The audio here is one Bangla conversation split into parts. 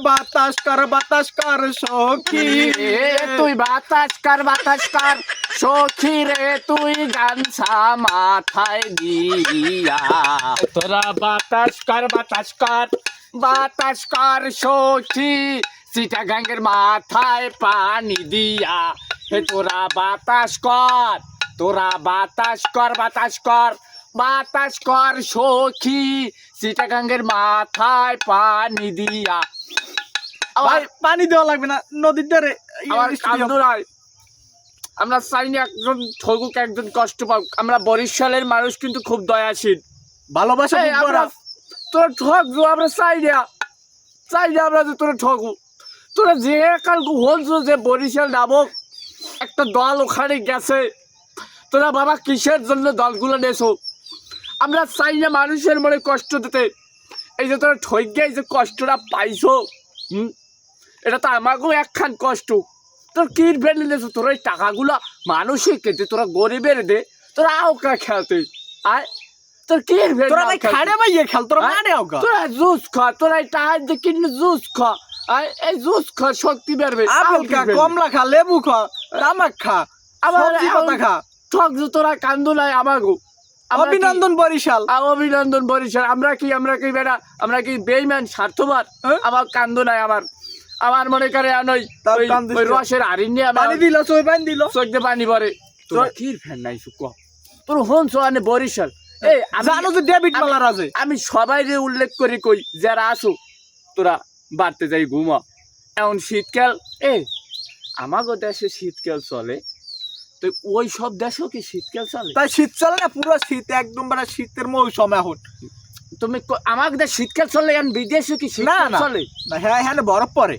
বাতাস কর বাতাস কর সখী রে তুই বাতাস কর বাতাস কর সখী রে তুই গামছা মাথায় দিয়া তোরা বাতাস কর বাতাস কর বাতাস কর সখী সিটা গাঙ্গের মাথায় পানি দিয়া হে তোরা বাতাস কর তোরা বাতাস কর বাতাস কর বাতাস কর সখী সিটা গাঙ্গের মাথায় পানি দিয়া ভাই পানি দেওয়া লাগবে না নদীর ধারে আমরা চাই না একজন ঠগুক একজন কষ্ট পাক। আমরা বরিশালের মানুষ কিন্তু খুব দয়াশীল। ভালোবাসা আমরা। তোরা ঠকবো আমরা চাই না। চাই না আমরা যে তোরা ঠকু তোরা যে কালকে বলছো যে বরিশাল নামক একটা দল ওখানে গেছে। তোরা বাবা কিসের জন্য দলগুলো নেছো? আমরা চাই না মানুষের মনে কষ্ট দিতে। এই যে তোরা ঠক গিয়ে যে কষ্টটা পাইছো হুম? এটা তো আমাকেও একখান কষ্ট। তোর কি বেড়ে নিয়েছো তোর এই টাকাগুলো মানুষই কেটে তোরা গরিবের দে তোরা আওকা খেলতে। আয় তোর কি বেড়ে তোরা ভাই খাড়ে ভাইয়ে খেল তোরা? মানে আওগা তোরা জুস খা তোরা এই টাকা দিয়ে কিনে জুস খা। আয় এই জুস খা শক্তি বেরবে আপেল খা কমলা খা লেবু খা তামাক খা আবার খা। ঠক তোরা কান্দু নাই আমাগো অভিনন্দন বরিশাল। অভিনন্দন বরিশাল। আমরা কি আমরা কি বেটা আমরা কি বেইমান স্বার্থবার হ্যাঁ? আমার কান্দু নাই আমার আমার মনে করে আনই ওই? রসের নিয়ে পানি দিল সই পানি দিল। পানি পরে তোর তোর- কি ফ্যান নাই সুক তোর হন সোয়ানে বরিশাল। এই আমি জানো যে ডেভিড মালার আছে আমি সবাই উল্লেখ করি কই যারা আসো তোরা বাড়তে যাই ঘুমা। এখন শীতকাল এ আমাগো দেশে শীতকাল চলে। তো ওই সব দেশেও কি শীতকাল চলে? তাই শীত চলে না পুরো শীত একদম মানে শীতের মৌসুম এখন। তুমি ক- আমার দেশ শীতকাল চলে এখন বিদেশে কি শীতকাল চলে? না, হ্যাঁ হ্যাঁ বরফ পরে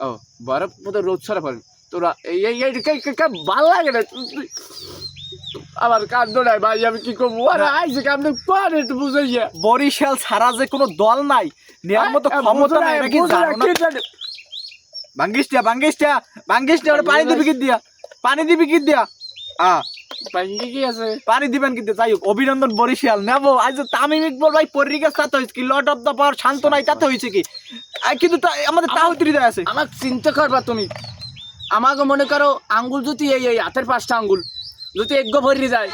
ও বরফ মতো রোদ ছাড়া পড়ে। তোরা এই এই ভালো লাগে না? আমার কান্দ নাই ভাই আমি কি করব? আরে আইসে কান্দে পারে একটু বুঝাইয়া। বরিশাল ছাড়া যে কোনো দল নাই নেওয়ার মতো হ্যাঁ, ক্ষমতা নাই এটা কি জানো না? ভাঙ্গিস দিয়া ভাঙ্গিস দিয়া ভাঙ্গিস দিয়া পানি দিবি কি দিয়া পানি দিবি কি দিয়া আ পানি দিবেন কিন্তু যাই হোক অভিনন্দন বরিশাল। নেব আজ তামিম ইকবল ভাই পরিগের সাথে হয়েছে কি? লর্ড অফ দ্য পাওয়ার শান্ত নাই তাতে হয়েছে কি? কিন্তু আমাদের তাও হৃদয় আছে। আমার চিন্তা করবা তুমি। আমাকে মনে করো আঙ্গুল যদি এই এই হাতের পাঁচটা আঙ্গুল যদি এগ্য ভরি যায়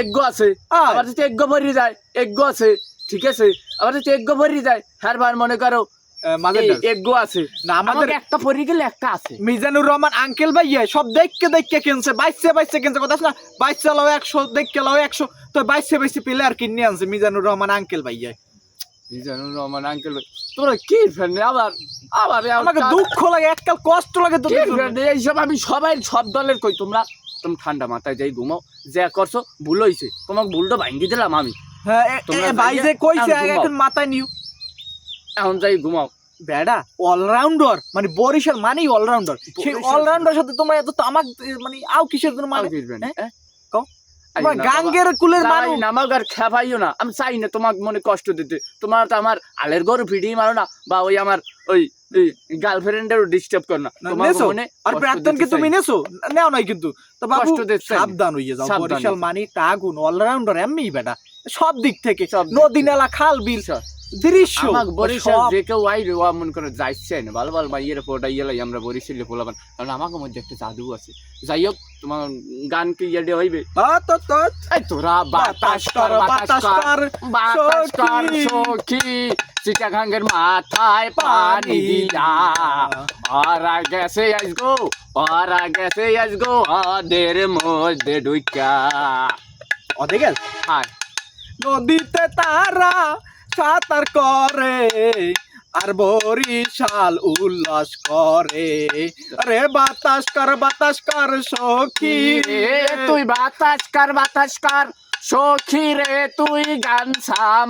এগ্য আছে। আবার যদি এগ্য ভরি যায় এগ্য আছে ঠিক আছে? আবার যদি এগ্য ভরি যায় হ্যাঁ মনে করো আহ, মাঝের এই ডাল। এগ্য আছে। না আমাদের আমাদের একটা ভরি গেলে একটা আছে। মিজানুর রহমান আঙ্কেল ভাই সব দেখকে দেখকে কিনছে বাইশে বাইশে কিনছে কথা না? বাইশ চালাও একশো দেখকে লাও একশো। তো বাইশে বাইশে পেলে কিনে আনছে মিজানুর রহমান আঙ্কেল ভাই। রহমান আঙ্কেল তোরা কি ফ্যান আবার আবার আমাকে দুঃখ লাগে এককাল কষ্ট লাগে তো কি এইসব আমি সবাই সব দলের কই তোমরা তুমি ঠান্ডা মাথায় যাই ঘুমাও যা করছ ভুল হয়েছে তোমাকে ভুলটা ভাঙ্গি দিলাম আমি। হ্যাঁ এ- ভাই যে কইছে এখন মাথায় নিউ। এখন যাই ঘুমাও। বেডা অলরাউন্ডার মানে বরিশাল মানেই অলরাউন্ডার সেই অলরাউন্ডার সাথে তোমরা এত তো আমাক মানে আও কিসের জন্য মানে? হ্যাঁ? হ্যাঁ? গাঙ্গের কুলের। মানুষ আর খেপাইও না। আমি চাই না তোমাকে মনে কষ্ট দিতে। তোমার তো আমার আলের গরু ভিডিও মারো না বা ওই আমার ওই গার্লফ্রেন্ডেরও ডিস্টার্ব কর না। তোমার মনে আর প্রাক্তনকে তুমি নেছো? নেও নাই কিন্তু। তো বাবু। সাবধান হইয়ে যাও। বরিশাল। মানে অলরাউন্ডার এমনি বেটা। সব দিক থেকে। সব নদী নালা খাল বিল। দৃশ্য। আমাকে বরিশাল যে কেউ আই রে মন করে যাইছে না। ভালো ভালো মাইয়ের ফোটা ইয়েলাই আমরা বরিশালে পোলাবান কারণ আমাকে মধ্যে একটা জাদু আছে। যাই হোক তোমার গান কি ইয়ে হইবে? তা তো তো এই তোরা বাতাস কর বাতাস কর। বাতাস কর সখী। চিটাগাঙ্গের মাথায় পানি দিয়া। ওরা গেছে আজগো ওরা গেছে আজগো ওদের মধ্যে ঢুকা অদেগেল হায় নদীতে তারা সাঁতার করে, আর বরিশাল উল্লাস করে। রে বাতাস কর বাতাস কর, সখী রে। তুই বাতাস কর বাতাস কর, সখী রে, তুই গান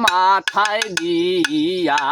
মাথায় দিয়া।